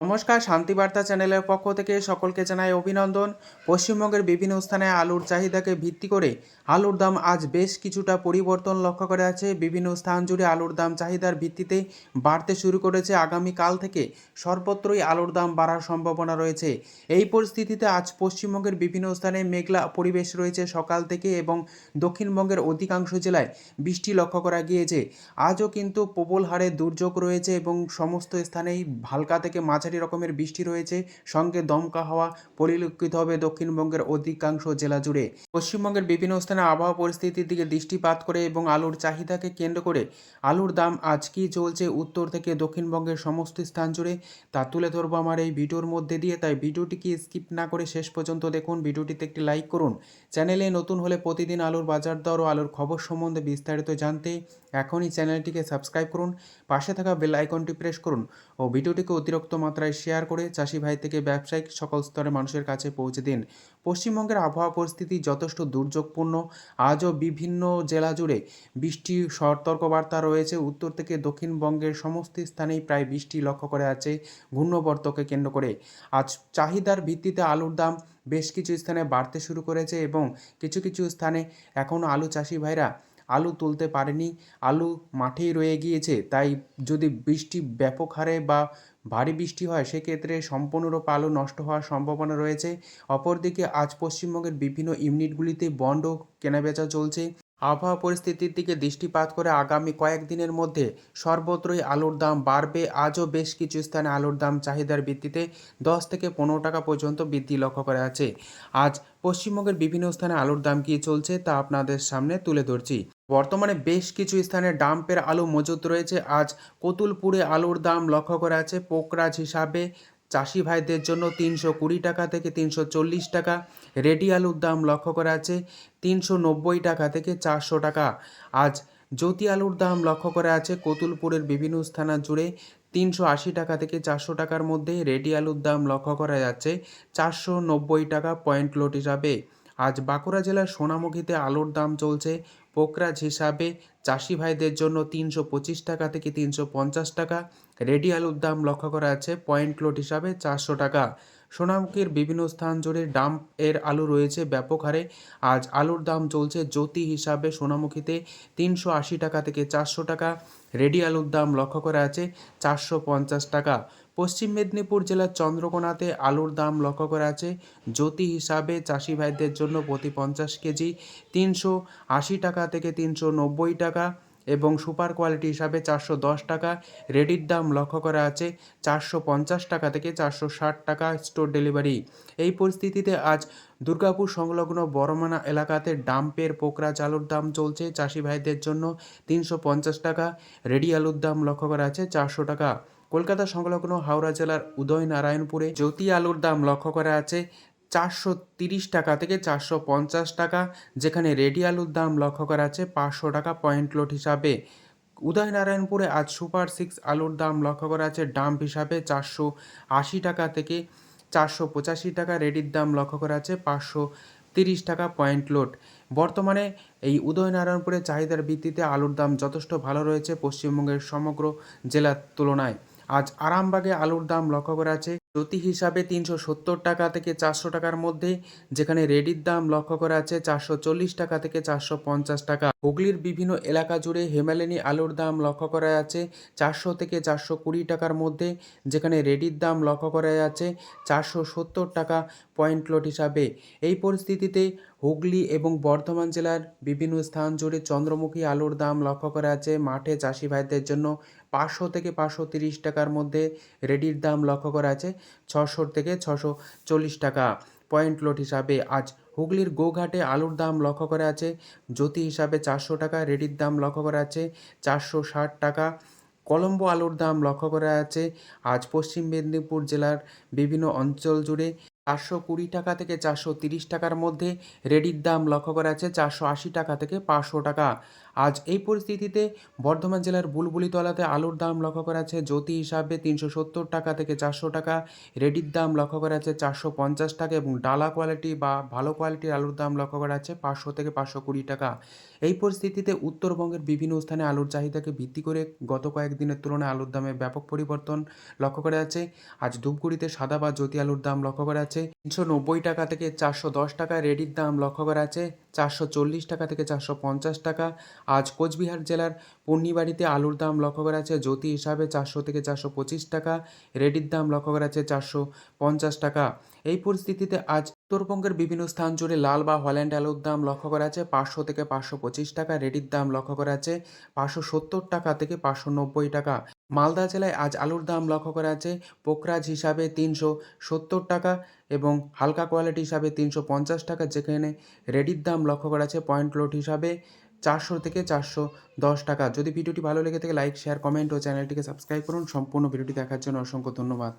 নমস্কার শান্তিবার্তা চ্যানেলের পক্ষ থেকে সকলকে জানাই অভিনন্দন। পশ্চিমবঙ্গের বিভিন্ন স্থানে আলুর চাহিদাকে ভিত্তি করে আলুর দাম আজ বেশ কিছুটা পরিবর্তন লক্ষ্য করা আছে বিভিন্ন স্থান জুড়ে আলুর দাম চাহিদার ভিত্তিতে বাড়তে শুরু করেছে। আগামীকাল থেকে সর্বত্রই আলুর দাম বাড়ার সম্ভাবনা রয়েছে। এই পরিস্থিতিতে আজ পশ্চিমবঙ্গের বিভিন্ন স্থানে মেঘলা পরিবেশ রয়েছে সকাল থেকে এবং দক্ষিণবঙ্গের অধিকাংশ জেলায় বৃষ্টি লক্ষ্য করা গিয়েছে। আজও কিন্তু প্রবল হারে দুর্যোগ রয়েছে এবং সমস্ত স্থানেই হালকা থেকে মাঝারি রকমের বৃষ্টি রয়েছে। সঙ্গে দমকা হাওয়া পরিলক্ষিত হবে দক্ষিণবঙ্গের অধিকাংশ জেলা জুড়ে। পশ্চিমবঙ্গের বিভিন্ন স্থানে আবহাওয়া পরিস্থিতির দিকে দৃষ্টিপাত করে এবং আলুর চাহিদাকে কেন্দ্র করে আলুর দাম আজ কি চলছে উত্তর থেকে দক্ষিণবঙ্গের সমস্ত স্থান জুড়ে। তা তুলে ধরবো আমার এই ভিডিওর মধ্যে দিয়ে, তাই ভিডিওটিকে স্কিপ না করে শেষ পর্যন্ত দেখুন। ভিডিওটিতে একটি লাইক করুন। চ্যানেলে নতুন হলে প্রতিদিন আলুর বাজার দর ও আলুর খবর সম্বন্ধে বিস্তারিত জানতে এখনই চ্যানেলটিকে সাবস্ক্রাইব করুন। পাশে থাকা বেল আইকনটি প্রেস করুন ও ভিডিওটিকে অতিরিক্ত মাত্রায় শেয়ার করে চাষি ভাই থেকে ব্যবসায়িক সকল স্তরের মানুষের কাছে পৌঁছে দিন। পশ্চিমবঙ্গের আবহাওয়া পরিস্থিতি যথেষ্ট দুর্যোগপূর্ণ। আজও বিভিন্ন জেলা জুড়ে বৃষ্টি, সতর্কবার্তা রয়েছে। উত্তর থেকে দক্ষিণবঙ্গের সমস্ত স্থানেই প্রায় বৃষ্টি লক্ষ্য করে আছে ঘূর্ণবর্তকে কেন্দ্র করে। আজ চাহিদার ভিত্তিতে আলুর দাম বেশ কিছু স্থানে বাড়তে শুরু করেছে এবং কিছু কিছু স্থানে এখনও আলু চাষি ভাইরা আলু তুলতে পারেনি। আলু মাঠেই রয়ে গিয়েছে। তাই যদি বৃষ্টি ব্যাপক হারে বা ভারী বৃষ্টি হয়, সেক্ষেত্রে সম্পূর্ণরূপে আলু নষ্ট হওয়ার সম্ভাবনা রয়েছে। অপরদিকে আজ পশ্চিমবঙ্গের বিভিন্ন ইউনিটগুলিতে বন্ড কেনাবেচা চলছে। আবহাওয়া পরিস্থিতির দিকে দৃষ্টিপাত করে আগামী কয়েকদিনের মধ্যে সর্বত্রই আলুর দাম বাড়বে। আজও বেশ কিছু স্থানে আলুর দাম চাহিদার ভিত্তিতে দশ থেকে পনেরো টাকা পর্যন্ত বৃদ্ধি লক্ষ্য করা আছে আজ পশ্চিমবঙ্গের বিভিন্ন স্থানে আলুর দাম কী চলছে তা আপনাদের সামনে তুলে ধরছি। বর্তমানে বেশ কিছু স্থানে ডাম্পের আলু মজুত রয়েছে। আজ কতুলপুরে আলুর দাম লক্ষ্য করা আছে পোকরাজ হিসাবে চাষি ভাইদের জন্য তিনশো কুড়ি টাকা থেকে তিনশো চল্লিশ টাকা। রেডি আলুর দাম লক্ষ্য করা আছে তিনশো নব্বই টাকা থেকে চারশো টাকা। আজ জ্যোতি আলুর দাম লক্ষ্য করা আছে কতুলপুরের বিভিন্ন স্থান জুড়ে তিনশো আশি টাকা থেকে চারশো টাকার মধ্যে। রেডি আলুর দাম লক্ষ্য করা যাচ্ছে চারশো নব্বই টাকা পয়েন্ট লোট হিসাবে। আজ বাঁকুড়া জেলার সোনামুখীতে আলুর দাম চলছে পোকরাজ হিসাবে চাষি ভাইদের জন্য তিনশো পঁচিশ টাকা থেকে তিনশো পঞ্চাশ টাকা। রেডি আলুর দাম লক্ষ্য করা আছে পয়েন্ট লোট হিসাবে চারশো টাকা। সোনামুখীর বিভিন্ন স্থান জুড়ে ডাম্প এর আলু রয়েছে ব্যাপক হারে। আজ আলুর দাম চলছে জ্যোতি হিসাবে সোনামুখীতে তিনশো আশি টাকা থেকে চারশো টাকা। রেডি আলুর দাম লক্ষ্য করা আছে চারশো পঞ্চাশ টাকা। পশ্চিম মেদিনীপুর জেলার চন্দ্রকোনাতে আলুর দাম লক্ষ্য করা আছে জ্যোতি হিসাবে চাষি ভাইদের জন্য প্রতি পঞ্চাশ কেজি তিনশো আশি টাকা থেকে তিনশো নব্বই টাকা এবং সুপার কোয়ালিটি হিসাবে চারশো দশ টাকা। রেডির দাম লক্ষ্য করা আছে চারশো পঞ্চাশ টাকা থেকে চারশো ষাট টাকা স্টোর ডেলিভারি। এই পরিস্থিতিতে আজ দুর্গাপুর সংলগ্ন বরমানা এলাকাতে ডাম্পের পোকরা চালুর দাম চলছে। চাষি ভাইদের জন্য তিনশো পঞ্চাশ টাকা। রেডি আলুর দাম লক্ষ্য করা আছে চারশো টাকা। কলকাতা সংলগ্ন হাওড়া জেলার উদয়নারায়ণপুরে জ্যোতি আলুর দাম লক্ষ্য করা আছে চারশো তিরিশ টাকা থেকে চারশো পঞ্চাশ টাকা, যেখানে রেডি আলুর দাম লক্ষ্য করা আছে পাঁচশো টাকা পয়েন্ট লোড হিসাবে। উদয়নারায়ণপুরে আজ সুপার সিক্স আলুর দাম লক্ষ্য করা আছে ডাম্প হিসাবে চারশো আশি টাকা থেকে চারশো পঁচাশি টাকা, রেডির দাম লক্ষ্য করা আছে পাঁচশো তিরিশ টাকা পয়েন্ট লোড। বর্তমানে এই উদয়নারায়ণপুরের চাহিদার ভিত্তিতে আলুর দাম যথেষ্ট ভালো রয়েছে পশ্চিমবঙ্গের সমগ্র জেলার তুলনায়। আজ আরামবাগে আলুর দাম লক্ষ্য করা আছে প্রতি হিসাবে তিনশো সত্তর টাকা থেকে চারশো টাকার মধ্যে, যেখানে রেডির দাম লক্ষ্য করা আছে চারশো চল্লিশ টাকা থেকে চারশো পঞ্চাশ টাকা। হুগলির বিভিন্ন এলাকা জুড়ে হেমালিনী আলুর দাম লক্ষ্য করা যাচ্ছে চারশো থেকে চারশো কুড়ি টাকার মধ্যে, যেখানে রেডির দাম লক্ষ্য করা যাচ্ছে চারশো সত্তর টাকা পয়েন্ট লোট হিসাবে। এই পরিস্থিতিতে হুগলি এবং বর্ধমান জেলার বিভিন্ন স্থান জুড়ে চন্দ্রমুখী আলুর দাম লক্ষ্য করা আছে মাঠে চাষি ভাইদের জন্য পাঁচশো থেকে পাঁচশো তিরিশ টাকার মধ্যে রেডির দাম লক্ষ্য করা আছে ছশো থেকে ছশো চল্লিশ টাকা। পয়েন্ট লোট হিসাবে আজ হুগলির গোঘাটে আলুর দাম লক্ষ্য করা আছে জ্যোতি হিসাবে চারশো টাকা, রেডির দাম লক্ষ্য করা আছে চারশো ষাট টাকা। কলম্বো আলুর দাম লক্ষ্য করা আছে আজ পশ্চিম মেদিনীপুর জেলার বিভিন্ন অঞ্চল জুড়ে চারশো কুড়ি টাকা থেকে চারশো তিরিশ টাকার মধ্যে রেডির দাম লক্ষ্য করা আছে চারশো আশি টাকা থেকে পাঁচশো টাকা। আজ এই পরিস্থিতিতে বর্ধমান জেলার বুলবুলিতলাতে আলুর দাম লক্ষ্য করা আছে জ্যোতি হিসাবে তিনশো সত্তর টাকা থেকে চারশো টাকা, রেডির দাম লক্ষ্য করা আছে চারশো পঞ্চাশ টাকা এবং ডালা কোয়ালিটি বা ভালো কোয়ালিটির আলুর দাম লক্ষ্য করা আছে পাঁচশো থেকে পাঁচশো কুড়ি টাকা। এই পরিস্থিতিতে উত্তরবঙ্গের বিভিন্ন স্থানে আলুর চাহিদাকে ভিত্তি করে গত কয়েকদিনের তুলনায় আলুর দামে ব্যাপক পরিবর্তন লক্ষ্য করা যাচ্ছে। আজ ধূপগুড়িতে সাদা বা জ্যোতি আলুর দাম লক্ষ্য করা আছে তিনশো নব্বই টাকা থেকে চারশো দশ টাকা, রেডির দাম লক্ষ্য করা আছে চারশো চল্লিশ টাকা থেকে চারশো পঞ্চাশ টাকা। আজ কোচবিহার জেলার পূর্ণিবাড়িতে আলুর দাম লক্ষ্য করা আছে জ্যোতি হিসাবে চারশো থেকে চারশো পঁচিশ টাকা, রেডির দাম লক্ষ্য করা আছে চারশো পঞ্চাশ টাকা। এই পরিস্থিতিতে আজ উত্তরবঙ্গের বিভিন্ন স্থান জুড়ে লাল বা হল্যান্ড আলুর দাম লক্ষ্য করা আছে পাঁচশো থেকে পাঁচশো পঁচিশ টাকা, রেডির দাম লক্ষ্য করা আছে পাঁচশো সত্তর টাকা থেকে পাঁচশো নব্বই টাকা। মালদা জেলায় আজ আলুর দাম লক্ষ্য করা আছে পোকরাজ হিসাবে তিনশো সত্তর টাকা এবং হালকা কোয়ালিটি হিসাবে তিনশো পঞ্চাশ টাকা, যেখানে রেডির দাম লক্ষ্য করা আছে পয়েন্ট লোড হিসাবে চারশো থেকে চারশো দশ টাকা। যদি ভিডিওটি ভালো লেগে থাকে লাইক শেয়ার কমেন্ট ও চ্যানেলটিকে সাবস্ক্রাইব করুন। সম্পূর্ণ ভিডিওটি দেখার জন্য অসংখ্য ধন্যবাদ।